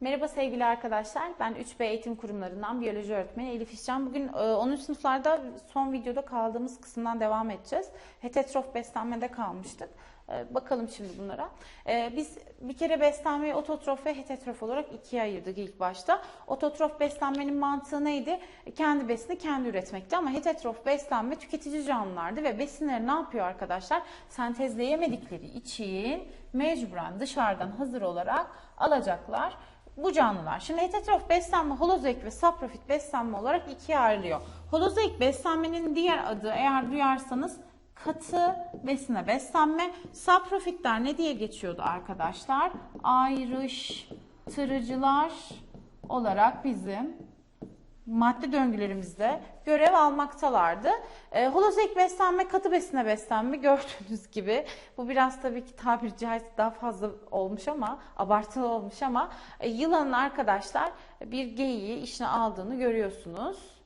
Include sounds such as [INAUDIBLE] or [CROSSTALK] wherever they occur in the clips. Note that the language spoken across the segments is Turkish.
Merhaba sevgili arkadaşlar. Ben 3B Eğitim Kurumlarından biyoloji öğretmeni Elif İşcan. Bugün e, 10. sınıflarda son videoda kaldığımız kısımdan devam edeceğiz. Heterotrof beslenmede kalmıştık. E, Bakalım şimdi bunlara. E, Biz bir kere beslenmeyi ototrof ve heterotrof olarak ikiye ayırdık ilk başta. Ototrof beslenmenin mantığı neydi? Kendi besini kendi üretmekti ama heterotrof beslenme tüketici canlılardı ve besinleri ne yapıyor arkadaşlar? Sentezleyemedikleri için mecburen dışarıdan hazır olarak alacaklar bu canlılar. Şimdi heterotrof beslenme holozoik ve saprofit beslenme olarak ikiye ayrılıyor. Holozoik beslenmenin diğer adı eğer duyarsanız katı besine beslenme. Saprofitler ne diye geçiyordu arkadaşlar? Ayrıştırıcılar olarak bizim madde döngülerimizde görev almaktalardı. E, holozoik beslenme, katı besine beslenme gördüğünüz gibi bu biraz tabii ki tabiri caizse daha fazla olmuş ama abartılı olmuş ama e, yılanın arkadaşlar bir geyiği işine aldığını görüyorsunuz.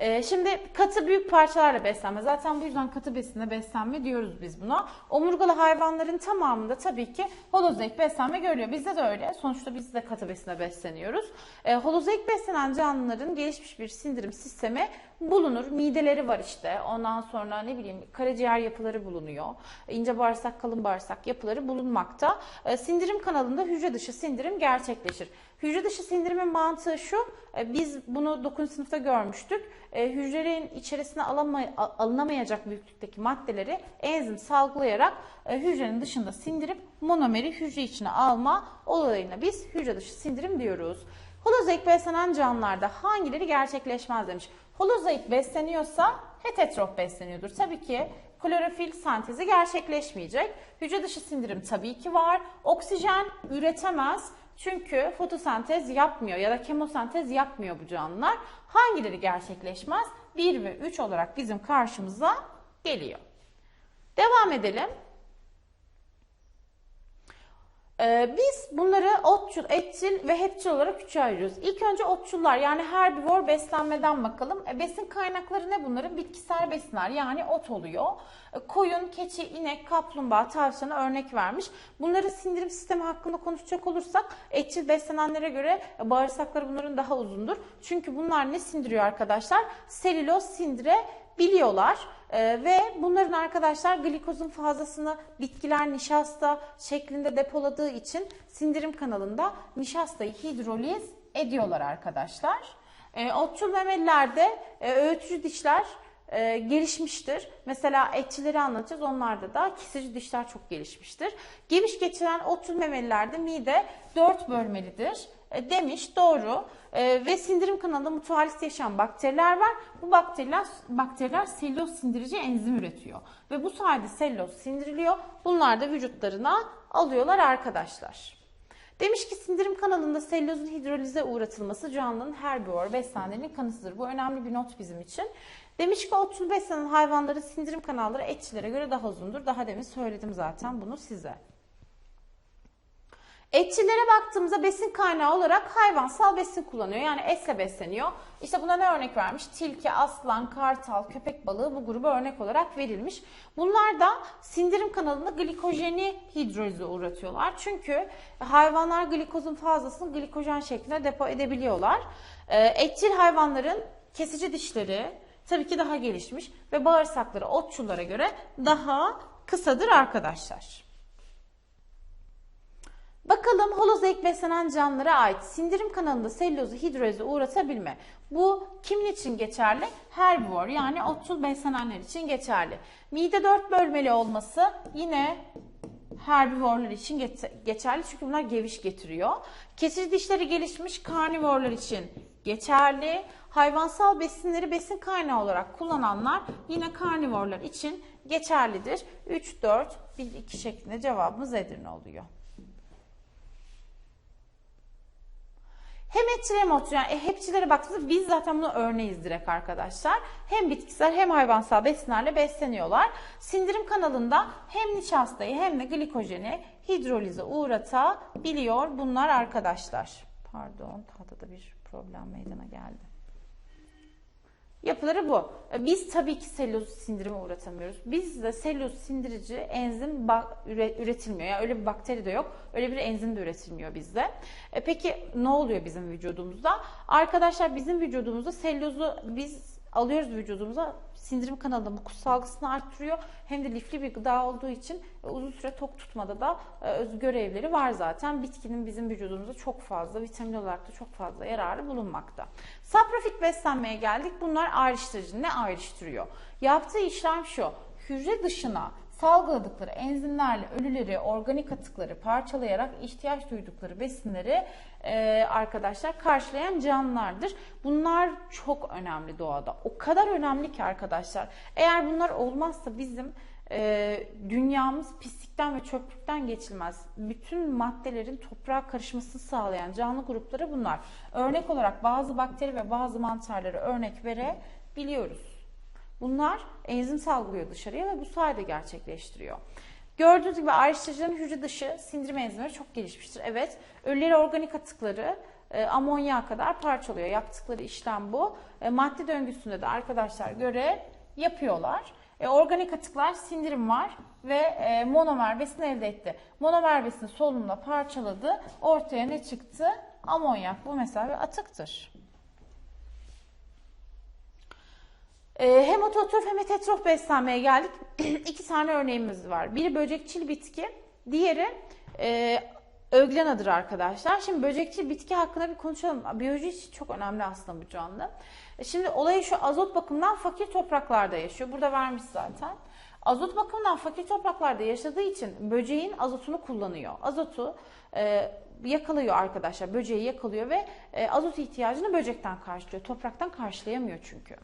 Ee, Şimdi katı büyük parçalarla beslenme. Zaten bu yüzden katı besine beslenme diyoruz biz buna. Omurgalı hayvanların tamamında tabii ki holozoik beslenme görülüyor. Bizde de öyle. Sonuçta biz de katı besine besleniyoruz. Ee, holozoik beslenen canlıların gelişmiş bir sindirim sistemi bulunur. Mideleri var işte. Ondan sonra ne bileyim karaciğer yapıları bulunuyor. İnce bağırsak, kalın bağırsak yapıları bulunmakta. Ee, Sindirim kanalında hücre dışı sindirim gerçekleşir. Hücre dışı sindirimin mantığı şu, e, biz bunu 9. sınıfta görmüştük. E, Hücrelerin içerisine alınamayacak büyüklükteki maddeleri enzim salgılayarak e, hücrenin dışında sindirip monomeri hücre içine alma olayına biz hücre dışı sindirim diyoruz. Holozoik beslenen canlılarda hangileri gerçekleşmez demiş. Holozoik besleniyorsa heterotrof besleniyordur. Tabii ki klorofil sentezi gerçekleşmeyecek. Hücre dışı sindirim tabii ki var. Oksijen üretemez. Çünkü fotosentez yapmıyor ya da kemosentez yapmıyor bu canlılar. Hangileri gerçekleşmez? 1 ve 3 olarak bizim karşımıza geliyor. Devam edelim. Ee, biz bunları otçul, etçil ve hepçil olarak üçe ayırıyoruz. İlk önce otçullar yani herbivor beslenmeden bakalım. E, besin kaynakları ne bunların? Bitkisel besinler yani ot oluyor. E, koyun, keçi, inek, kaplumbağa, tavşana örnek vermiş. Bunların sindirim sistemi hakkında konuşacak olursak etçil beslenenlere göre bağırsakları bunların daha uzundur. Çünkü bunlar ne sindiriyor arkadaşlar? Selüloz sindirebiliyorlar. Ee, ve bunların arkadaşlar glikozun fazlasını bitkiler nişasta şeklinde depoladığı için sindirim kanalında nişastayı hidroliz ediyorlar arkadaşlar. Ee, otçul memelilerde e, öğütücü dişler e, gelişmiştir. Mesela etçileri anlatacağız. Onlarda da kesici dişler çok gelişmiştir. Geviş geçiren otçul memelilerde mide dört bölmelidir demiş. Doğru. E, ve sindirim kanalında mutualist yaşayan bakteriler var. Bu bakteriler bakteriler selüloz sindirici enzim üretiyor. Ve bu sayede selüloz sindiriliyor. Bunlar da vücutlarına alıyorlar arkadaşlar. Demiş ki sindirim kanalında selülozun hidrolize uğratılması canlının herbivor beslendiğinin kanıtıdır. Bu önemli bir not bizim için. Demiş ki otçul beslenen hayvanların sindirim kanalları etçilere göre daha uzundur. Daha demin söyledim zaten bunu size. Etçilere baktığımızda besin kaynağı olarak hayvansal besin kullanıyor. Yani etle besleniyor. İşte buna ne örnek vermiş? Tilki, aslan, kartal, köpek balığı bu gruba örnek olarak verilmiş. Bunlar da sindirim kanalında glikojeni hidrolize uğratıyorlar. Çünkü hayvanlar glikozun fazlasını glikojen şeklinde depo edebiliyorlar. Ee, Etçil hayvanların kesici dişleri tabii ki daha gelişmiş ve bağırsakları otçullara göre daha kısadır arkadaşlar. Bakalım holozoik beslenen canlılara ait sindirim kanalında selülozu hidrolize uğratabilme. Bu kimin için geçerli? Herbivor yani otçul beslenenler için geçerli. Mide dört bölmeli olması yine herbivorlar için geçerli çünkü bunlar geviş getiriyor. Kesici dişleri gelişmiş karnivorlar için geçerli. Hayvansal besinleri besin kaynağı olarak kullananlar yine karnivorlar için geçerlidir. 3, 4, 1, 2 şeklinde cevabımız Edirne oluyor. Hem etçil hem otçul yani e, hepçilere baktığımızda biz zaten buna örneğiz direkt arkadaşlar. Hem bitkisel hem hayvansal besinlerle besleniyorlar. Sindirim kanalında hem nişastayı hem de glikojeni hidrolize uğratabiliyor bunlar arkadaşlar. Pardon tahtada bir problem meydana geldi. Yapıları bu. E, Biz tabii ki selüloz sindirime uğratamıyoruz. Bizde selüloz sindirici enzim üretilmiyor. Yani öyle bir bakteri de yok. Öyle bir enzim de üretilmiyor bizde. E Peki ne oluyor bizim vücudumuzda? Arkadaşlar bizim vücudumuzda selülozu biz alıyoruz vücudumuza sindirim kanalında mukus salgısını arttırıyor. Hem de lifli bir gıda olduğu için e, uzun süre tok tutmada da e, öz görevleri var zaten. Bitkinin bizim vücudumuzda çok fazla vitamin olarak da çok fazla yararı bulunmakta. Saprofit beslenmeye geldik. Bunlar ayrıştırıcı. Ne ayrıştırıyor? Yaptığı işlem şu. Hücre dışına salgıladıkları enzimlerle ölüleri, organik atıkları parçalayarak ihtiyaç duydukları besinleri e, arkadaşlar karşılayan canlılardır. Bunlar çok önemli doğada. O kadar önemli ki arkadaşlar. Eğer bunlar olmazsa bizim e, dünyamız pislikten ve çöplükten geçilmez. Bütün maddelerin toprağa karışmasını sağlayan canlı grupları bunlar. Örnek olarak bazı bakteri ve bazı mantarları örnek verebiliyoruz. Bunlar enzim salgılıyor dışarıya ve bu sayede gerçekleştiriyor. Gördüğünüz gibi ayrıştırıcının hücre dışı sindirim enzimleri çok gelişmiştir. Evet, ölüleri organik atıkları e, amonyağa kadar parçalıyor. Yaptıkları işlem bu. E, madde döngüsünde de arkadaşlar görev yapıyorlar. E, organik atıklar sindirim var ve e, monomer besin elde etti. Monomer besini solunumla parçaladı. Ortaya ne çıktı? Amonyak. Bu mesela bir atıktır. E, hem ototrof hem heterotrof beslenmeye geldik. [CLEARS THROAT] İki tane örneğimiz var. Biri böcekçil bitki, diğeri e, öglenadır arkadaşlar. Şimdi böcekçil bitki hakkında bir konuşalım. Biyoloji için çok önemli aslında bu canlı. E, Şimdi olayı şu azot bakımından fakir topraklarda yaşıyor. Burada vermiş zaten. Azot bakımından fakir topraklarda yaşadığı için böceğin azotunu kullanıyor. Azotu e, yakalıyor arkadaşlar. Böceği yakalıyor ve e, azot ihtiyacını böcekten karşılıyor. Topraktan karşılayamıyor çünkü.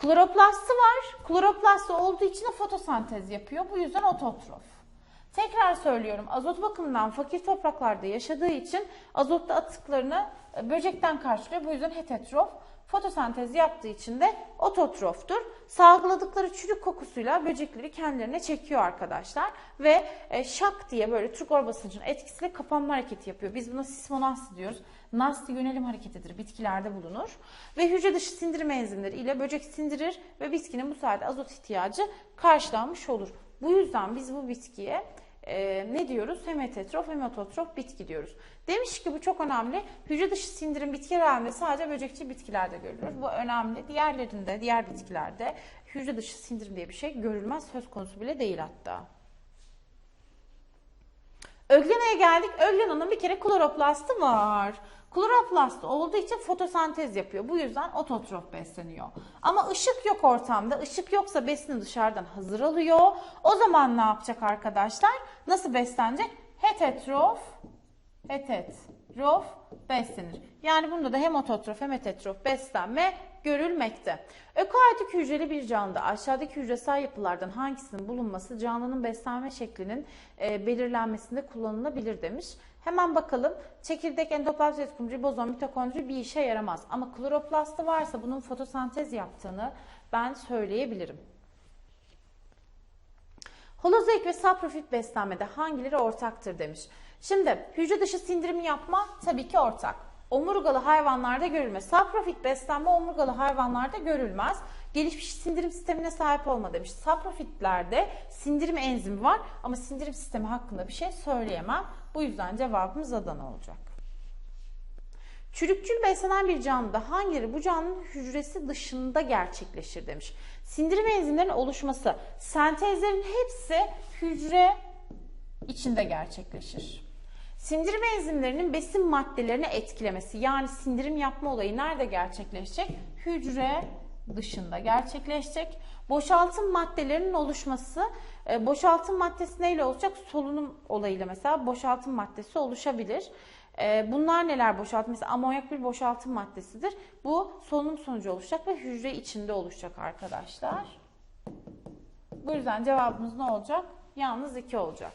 Kloroplasti var. Kloroplasti olduğu için de fotosentez yapıyor. Bu yüzden ototrof. Tekrar söylüyorum azot bakımından fakir topraklarda yaşadığı için azotlu atıklarını e, böcekten karşılıyor. Bu yüzden heterotrof. Fotosentez yaptığı için de ototroftur. Salgıladıkları çürük kokusuyla böcekleri kendilerine çekiyor arkadaşlar. Ve e, şak diye böyle turgor basıncının etkisiyle kapanma hareketi yapıyor. Biz buna sismonasti diyoruz. Nasti yönelim hareketidir. Bitkilerde bulunur. Ve hücre dışı sindirim enzimleri ile böcek sindirir ve bitkinin bu sayede azot ihtiyacı karşılanmış olur. Bu yüzden biz bu bitkiye e, ne diyoruz? Hem heterotrof hem ototrof bitki diyoruz. Demiş ki bu çok önemli. Hücre dışı sindirim bitki halinde sadece böcekçi bitkilerde görülür. Bu önemli. Diğerlerinde, diğer bitkilerde hücre dışı sindirim diye bir şey görülmez. Söz konusu bile değil hatta. Öglena'ya geldik. Öglena'nın bir kere kloroplasti var. Kloroplast olduğu için fotosentez yapıyor. Bu yüzden ototrof besleniyor. Ama ışık yok ortamda. Işık yoksa besini dışarıdan hazır alıyor. O zaman ne yapacak arkadaşlar? Nasıl beslenecek? Heterotrof, heterotrof beslenir. Yani bunda da hem ototrof hem heterotrof beslenme görülmekte. Ökaryotik hücreli bir canlıda aşağıdaki hücresel yapılardan hangisinin bulunması canlının beslenme şeklinin e, belirlenmesinde kullanılabilir demiş. Hemen bakalım. Çekirdek, endoplazma, retikulum, ribozom, mitokondri bir işe yaramaz. Ama kloroplasti varsa bunun fotosentez yaptığını ben söyleyebilirim. Holozoik ve saprofit beslenmede hangileri ortaktır demiş. Şimdi hücre dışı sindirim yapma tabii ki ortak. Omurgalı hayvanlarda görülmez. Saprofit beslenme omurgalı hayvanlarda görülmez. Gelişmiş sindirim sistemine sahip olma demiş. Saprofitlerde sindirim enzimi var ama sindirim sistemi hakkında bir şey söyleyemem. Bu yüzden cevabımız Adana olacak. Çürükçül beslenen bir canlıda hangileri bu canlının hücresi dışında gerçekleşir demiş. Sindirim enzimlerinin oluşması, sentezlerin hepsi hücre içinde gerçekleşir. Sindirim enzimlerinin besin maddelerini etkilemesi yani sindirim yapma olayı nerede gerçekleşecek? Hücre dışında gerçekleşecek. Boşaltım maddelerinin oluşması, e, boşaltım maddesi neyle olacak? Solunum olayıyla mesela boşaltım maddesi oluşabilir. E, bunlar neler boşaltım? Mesela amonyak bir boşaltım maddesidir. Bu solunum sonucu oluşacak ve hücre içinde oluşacak arkadaşlar. Bu yüzden cevabımız ne olacak? Yalnız 2 olacak.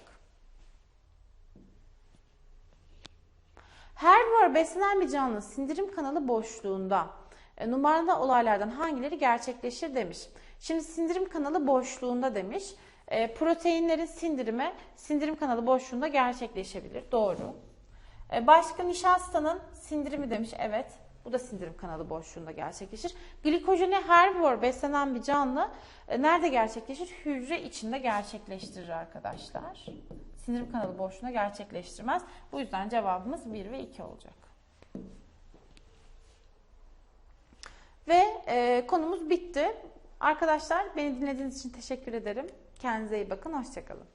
Herbivor beslenen bir canlının sindirim kanalı boşluğunda e, numaralı olaylardan hangileri gerçekleşir demiş. Şimdi sindirim kanalı boşluğunda demiş. E, proteinlerin sindirimi sindirim kanalı boşluğunda gerçekleşebilir. Doğru. E, başka nişastanın sindirimi demiş. Evet. Bu da sindirim kanalı boşluğunda gerçekleşir. Glikojeni herbivor beslenen bir canlı e, nerede gerçekleşir? Hücre içinde gerçekleştirir arkadaşlar. Sindirim kanalı boşluğunda gerçekleştirmez. Bu yüzden cevabımız 1 ve 2 olacak. Ve e, konumuz bitti. Arkadaşlar beni dinlediğiniz için teşekkür ederim. Kendinize iyi bakın. Hoşçakalın.